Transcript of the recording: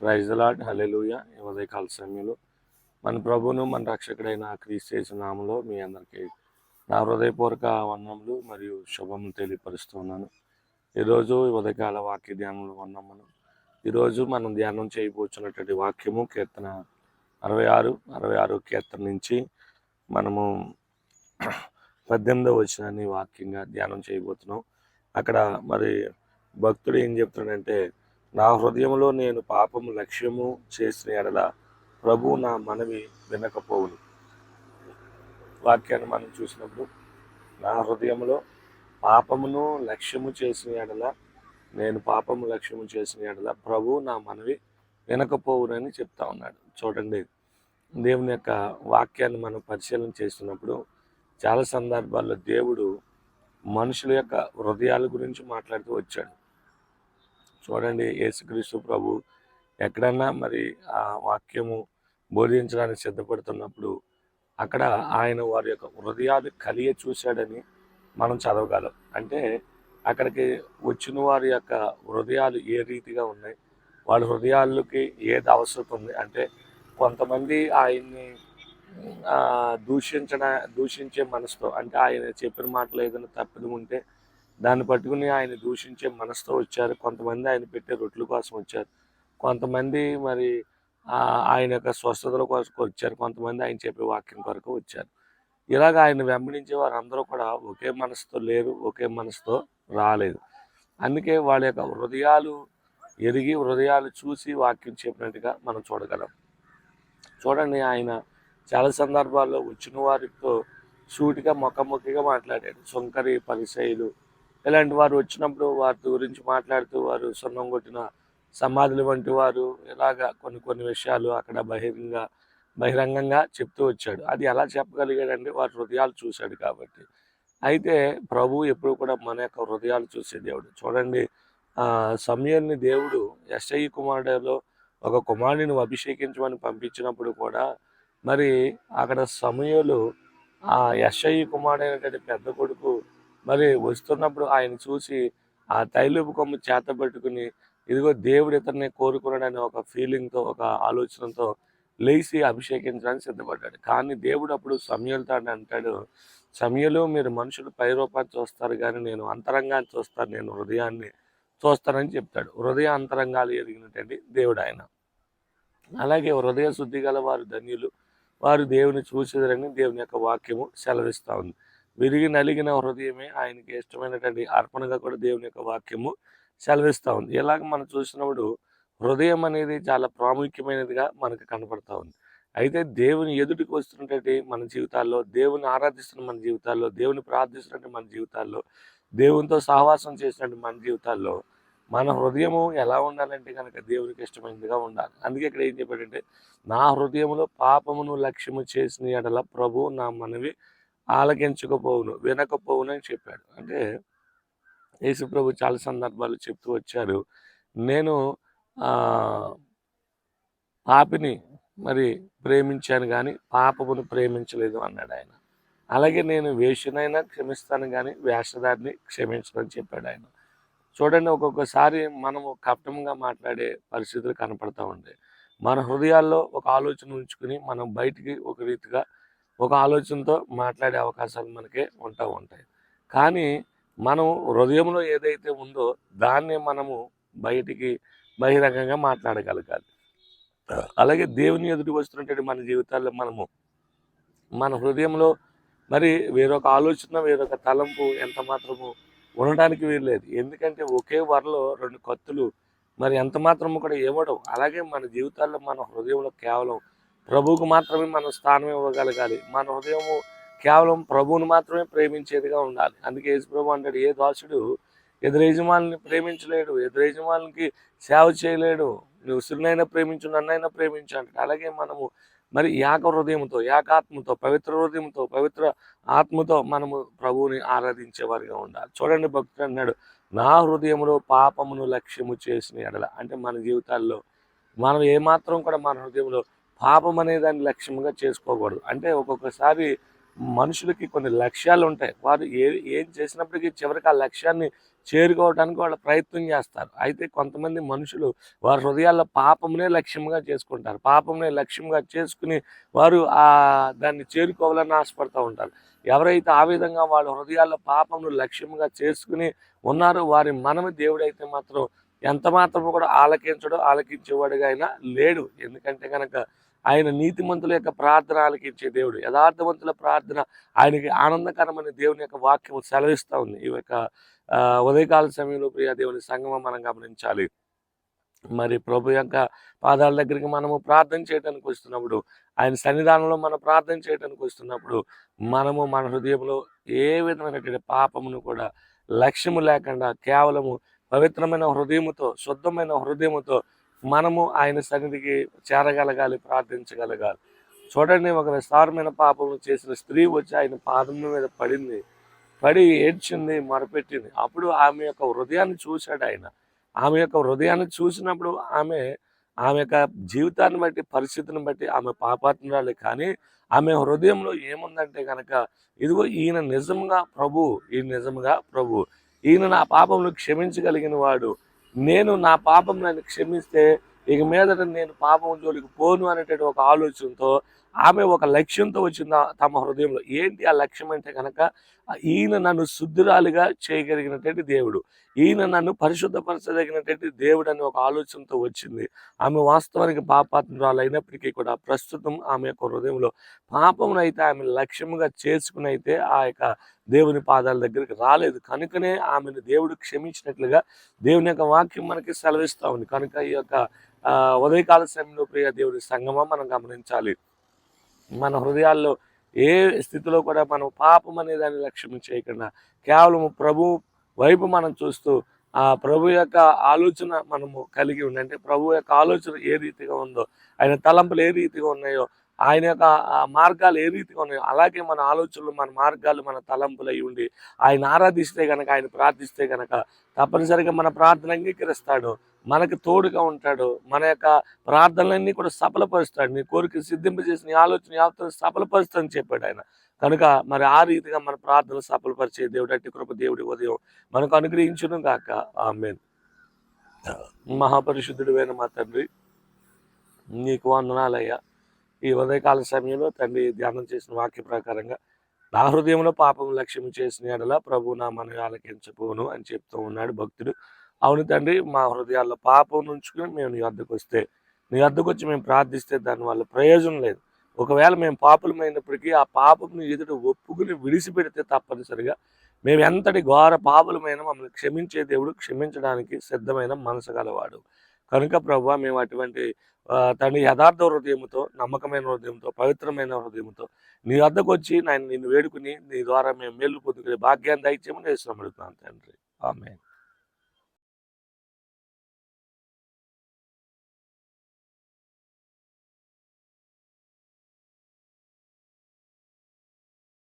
Praise lord hallelujah ఈ ఉదయకాల సమయంలో మన ప్రభును మన రక్షకుడైన క్రీస్తు నామంలో మీ అందరికీ నా హృదయపూర్వక వందనములు మరియు శుభములు తెలియపరుస్తున్నాను ఈరోజు ఉదయకాల వాక్య ధ్యానంలో వర్ణమును ఈరోజు మనం ధ్యానం చేయబోచున్నటువంటి వాక్యము కీర్తన అరవై ఆరు అరవై ఆరు కీర్తన నుంచి మనము పద్దెనిమిదో వచ్చిన వాక్యంగా ధ్యానం చేయబోతున్నాం. అక్కడ మరి భక్తుడు ఏం చెప్తున్నాడంటే నా హృదయంలో నేను పాపము లక్ష్యము చేసిన ఎడల ప్రభు నా మనవి వినకపోవును. వాక్యాన్ని మనం చూసినప్పుడు నా హృదయంలో పాపమును లక్ష్యము చేసిన ఎడల నేను పాపము లక్ష్యము చేసిన ఎడల ప్రభు నా మనవి వినకపోవునని చెప్తా ఉన్నాడు. చూడండి దేవుని యొక్క వాక్యాన్ని మనం పరిశీలన చేస్తున్నప్పుడు చాలా సందర్భాల్లో దేవుడు మనుషుల యొక్క హృదయాల గురించి మాట్లాడుతూ వచ్చాడు. చూడండి యేసుక్రీస్తు ప్రభు ఎక్కడన్నా మరి ఆ వాక్యము బోధించడానికి సిద్ధపడుతున్నప్పుడు అక్కడ ఆయన వారి యొక్క హృదయాలు కలియ చూశాడని మనం చదవగలం. అంటే అక్కడికి వచ్చిన వారి యొక్క హృదయాలు ఏ రీతిగా ఉన్నాయి? వాళ్ళ హృదయాలకి ఏది అవసరం ఉంది? అంటే కొంతమంది ఆయన్ని దూషించడా దూషించే మనసుతో అంటే ఆయన చెప్పిన మాటలు ఏదైనా తప్పిది ఉంటే దాన్ని పట్టుకుని ఆయన దూషించే మనసుతో వచ్చారు. కొంతమంది ఆయన పెట్టే రొట్టెల కోసం వచ్చారు. కొంతమంది మరి ఆయన యొక్క స్వస్థతల కోసం వచ్చారు. కొంతమంది ఆయన చెప్పే వాక్యం కొరకు వచ్చారు. ఇలాగ ఆయన వెంబడించే వారు అందరూ కూడా ఒకే మనసుతో లేరు ఒకే మనసుతో రాలేదు. అందుకే వాళ్ళ యొక్క హృదయాలు ఎరిగి హృదయాలు చూసి వాక్యం చెప్పినట్టుగా మనం చూడగలం. చూడండి ఆయన చాలా సందర్భాల్లో వచ్చిన వారితో సూటిగా ముఖముఖిగా మాట్లాడాడు. సుంకరి పరిశైలు ఇలాంటి వారు వచ్చినప్పుడు వారి గురించి మాట్లాడుతూ వారు సున్నం కొట్టిన సమాధులు వంటి వారు ఇలాగా కొన్ని కొన్ని విషయాలు అక్కడ బహిరంగ బహిరంగంగా చెప్తూ వచ్చాడు. అది ఎలా చెప్పగలిగాడంటే వారి హృదయాలు చూశాడు కాబట్టి. అయితే ప్రభు ఎప్పుడు కూడా మన యొక్క హృదయాలు చూసే దేవుడు. చూడండి సమయాన్ని దేవుడు ఎస్ఐ కుమారుడలో ఒక కుమారుడిని అభిషేకించమని పంపించినప్పుడు కూడా మరి అక్కడ సమయంలో ఆ యశయ్య కుమారుడైనటువంటి పెద్ద కొడుకు మరి వస్తున్నప్పుడు ఆయన చూసి ఆ తైలపు కొమ్ము చేత పెట్టుకుని ఇదిగో దేవుడు ఇతన్ని కోరుకున్నాడనే ఒక ఫీలింగ్తో ఒక ఆలోచనతో లేచి అభిషేకించడానికి సిద్ధపడ్డాడు. కానీ దేవుడు అప్పుడు సమయంతో అంటాడు సమయంలో మీరు మనుషులు పై రూపాన్ని చూస్తారు కానీ నేను అంతరంగాన్ని చూస్తాను నేను హృదయాన్ని చూస్తానని చెప్తాడు. హృదయ అంతరంగాలు ఎదిగినటువంటి దేవుడు ఆయన. అలాగే హృదయ శుద్ధి గల వారు ధన్యులు. వారు దేవుని చూసేదరని దేవుని యొక్క వాక్యము సెలవిస్తూ ఉంది. విరిగి నలిగిన హృదయమే ఆయనకి ఇష్టమైనటువంటి అర్పణగా కూడా దేవుని యొక్క వాక్యము సెలవిస్తూ ఉంది. ఇలాగ మనం చూసినప్పుడు హృదయం అనేది చాలా ప్రాముఖ్యమైనదిగా మనకు కనపడతా ఉంది. అయితే దేవుని ఎదుటికి వస్తున్నటువంటి మన జీవితాల్లో దేవుని ఆరాధిస్తున్న మన జీవితాల్లో దేవుని ప్రార్థిస్తున్నట్టు మన జీవితాల్లో దేవునితో సహవాసం చేసినట్టు మన జీవితాల్లో మన హృదయము ఎలా ఉండాలంటే కనుక దేవునికి ఇష్టమైనదిగా ఉండాలి. అందుకే ఇక్కడ ఏం చెప్పాడంటే నా హృదయంలో పాపమును లక్ష్యము చేసిన ఎడల ప్రభు నా మనవి ఆలకించకపోవును వినకపోవును అని చెప్పాడు. అంటే యేసుప్రభు చాలా సందర్భాలు చెప్తూ వచ్చారు. నేను పాపిని మరి ప్రేమించాను కానీ పాపమును ప్రేమించలేదు అన్నాడు ఆయన. అలాగే నేను వేషనైనా క్షమిస్తాను కానీ వేషధారిని క్షమించదని చెప్పాడు ఆయన. చూడండి ఒక్కొక్కసారి మనము కపటంగా మాట్లాడే పరిస్థితులు కనపడతా ఉంటాయి. మన హృదయాల్లో ఒక ఆలోచన ఉంచుకుని మనం బయటికి ఒక రీతిగా ఒక ఆలోచనతో మాట్లాడే అవకాశాలు మనకే ఉంటా ఉంటాయి. కానీ మనం హృదయంలో ఏదైతే ఉందో దాన్ని మనము బయటికి బహిరంగంగా మాట్లాడగలగాలి. అలాగే దేవుని ఎదుటి వస్తున్నటువంటి మన జీవితాల్లో మనము మన హృదయంలో మరి వేరొక ఆలోచన వేరొక తలంపు ఎంత మాత్రము ఉండడానికి వీల్లేదు. ఎందుకంటే ఒకే వరలో రెండు కత్తులు మరి ఎంత మాత్రము కూడా ఇవ్వడం అలాగే మన జీవితాల్లో మన హృదయంలో కేవలం ప్రభువుకు మాత్రమే మనం స్థానం ఇవ్వగలగాలి. మన హృదయము కేవలం ప్రభువును మాత్రమే ప్రేమించేదిగా ఉండాలి. అందుకే యేసు ప్రభు అంటాడు ఏ దాసుడు ఎదురేజమాని ప్రేమించలేడు ఎదురేజమానికి సేవ చేయలేడు. నువ్వు సున్నైనా ప్రేమించు నన్నైనా ప్రేమించు అంటాడు. అలాగే మనము మరి ఏక హృదయంతో ఏకాత్మతో పవిత్ర హృదయంతో పవిత్ర ఆత్మతో మనము ప్రభువుని ఆరాధించేవారిగా ఉండాలి. చూడండి భక్తుడు అన్నాడు నా హృదయంలో పాపమును లక్ష్యము చేసిన ఎడల అంటే మన జీవితాల్లో మనం ఏమాత్రం కూడా మన హృదయంలో పాపం అనే దాన్ని లక్ష్యంగా చేసుకోకూడదు. అంటే ఒక్కొక్కసారి మనుషులకి కొన్ని లక్ష్యాలు ఉంటాయి. వారు ఏ ఏం చేసినప్పటికీ చివరికి ఆ లక్ష్యాన్ని చేరుకోవడానికి వాళ్ళు ప్రయత్నం చేస్తారు. అయితే కొంతమంది మనుషులు వారి హృదయాల్లో పాపమునే లక్ష్యంగా చేసుకుంటారు. పాపమునే లక్ష్యంగా చేసుకుని వారు ఆ దాన్ని చేరుకోవాలని ఆశపడుతూ ఉంటారు. ఎవరైతే ఆ విధంగా వాళ్ళ హృదయాల్లో పాపమును లక్ష్యంగా చేసుకుని ఉన్నారో వారి మనమి దేవుడైతే మాత్రం ఎంత మాత్రం కూడా ఆలకించడం ఆలకించేవాడుగా అయినా లేడు. ఎందుకంటే కనుక ఆయన నీతిమంతుల యొక్క ప్రార్థన ఆలకించే దేవుడు. యథార్థవంతుల ప్రార్థన ఆయనకి ఆనందకరమైన దేవుని యొక్క వాక్యం సెలవిస్తూ ఉంది. ఈ యొక్క ఉదయకాల సమయంలో ప్రియ దేవుని సంగమం మనం గమనించాలి. మరి ప్రభు యొక్క పాదాల దగ్గరికి మనము ప్రార్థన చేయడానికి వస్తున్నప్పుడు ఆయన సన్నిధానంలో మనం ప్రార్థన చేయడానికి వస్తున్నప్పుడు మనము మన హృదయంలో ఏ విధమైనటువంటి పాపమును కూడా లక్ష్యము లేకుండా కేవలము పవిత్రమైన హృదయముతో శుద్ధమైన హృదయముతో మనము ఆయన సన్నిధికి చేరగలగాలి ప్రార్థించగలగాలి. చూడండి ఒక విస్తారమైన పాపం చేసిన స్త్రీ వచ్చి ఆయన పాదం మీద పడింది. పడి ఏడ్చింది మొరపెట్టింది. అప్పుడు ఆమె యొక్క హృదయాన్ని చూశాడు ఆయన. ఆమె యొక్క హృదయాన్ని చూసినప్పుడు ఆమె ఆమె యొక్క జీవితాన్ని బట్టి పరిస్థితిని బట్టి ఆమె పాపాత్మరాలే. కానీ ఆమె హృదయంలో ఏముందంటే కనుక ఇదిగో ఈయన నిజంగా ప్రభు ఈయన నిజంగా ప్రభు. ఈయన నా పాపమును క్షమించగలిగిన వాడు. నేను నా పాపం నన్ను క్షమిస్తే ఇక మీదట నేను పాపం జోలికి పోను అనేటువంటి ఒక ఆలోచనతో ఆమె ఒక లక్ష్యంతో వచ్చింది ఆ తమ హృదయంలో? ఏంటి ఆ లక్ష్యం అంటే కనుక ఈయన నన్ను శుద్ధురాలిగా చేయగలిగినటువంటి దేవుడు. ఈయన నన్ను పరిశుద్ధపరచదగినటువంటి దేవుడు అని ఒక ఆలోచనతో వచ్చింది. ఆమె వాస్తవానికి పాపాత్మరాలు అయినప్పటికీ కూడా ప్రస్తుతం ఆమె యొక్క హృదయంలో పాపమును అయితే ఆమె లక్ష్యముగా చేసుకుని అయితే ఆ యొక్క దేవుని పాదాల దగ్గరికి రాలేదు. కనుకనే ఆమెను దేవుడు క్షమించినట్లుగా దేవుని యొక్క వాక్యం మనకి సెలవిస్తూ ఉంది. కనుక ఈ యొక్క ఉదయకాల సమయంలో ప్రియ దేవుడి సంగమం మనం గమనించాలి. మన హృదయాల్లో ఏ స్థితిలో కూడా మనం పాపం అనే దాన్ని లక్ష్యం చేయకుండా కేవలం ప్రభు వైపు మనం చూస్తూ ఆ ప్రభు యొక్క ఆలోచన మనము కలిగి ఉండి అంటే ప్రభు యొక్క ఆలోచన ఏ రీతిగా ఉందో ఆయన తలంపులు ఏ రీతిగా ఉన్నాయో ఆయన యొక్క మార్గాలు ఏ రీతిగా ఉన్నాయో అలాగే మన ఆలోచనలు మన మార్గాలు మన తలంపులు అయి ఉండి ఆయన ఆరాధిస్తే కనుక ఆయన ప్రార్థిస్తే కనుక తప్పనిసరిగా మన ప్రార్థన అంగీకరిస్తాడు. మనకు తోడుగా ఉంటాడు. మన యొక్క ప్రార్థనలన్నీ కూడా సఫలపరుస్తాడు. నీ కోరిక సిద్ధింపజేసి నీ ఆలోచన యావత్తు సఫలపరుస్తాడని చెప్పాడు ఆయన. కనుక మరి ఆ రీతిగా మన ప్రార్థనలు సఫలపరిచే దేవుడు అట్టి కృప దేవుడి ఉదయం మనకు అనుగ్రహించును గాక. ఆమె మహాపరిశుద్ధుడు మా తండ్రి నీకు వందనాలయ్యా. ఈ ఉదయకాల సమయంలో తండ్రి ధ్యానం చేసిన వాక్య ప్రకారంగా నా హృదయంలో పాపం లక్ష్యం చేసిన ఎడల ప్రభు నా మన ఆలకించపోను అని చెప్తూ ఉన్నాడు భక్తుడు. అవును తండ్రి మా హృదయాల్లో పాపం నుంచుకుని మేము నీ వద్దకు వస్తే నీ వద్దకు వచ్చి మేము ప్రార్థిస్తే దానివల్ల ప్రయోజనం లేదు. ఒకవేళ మేము పాపులమైనప్పటికీ ఆ పాపం ఎదుట ఒప్పుకుని విడిచిపెడితే తప్పనిసరిగా మేము ఎంతటి ఘోర పాపులమైన మమ్మల్ని క్షమించే దేవుడు క్షమించడానికి సిద్ధమైన మనసు గలవాడు. కనుక ప్రభు మేము అటువంటి తండ్రి యథార్థ హృదయంతో నమ్మకమైన హృదయంతో పవిత్రమైన హృదయంతో నీ వద్దకు వచ్చి నేను నిన్ను వేడుకుని నీ ద్వారా మేము మేలు పొందుకునే భాగ్యాన్ని దయచేయమని వేస్తున్నాం తండ్రి. ఆమె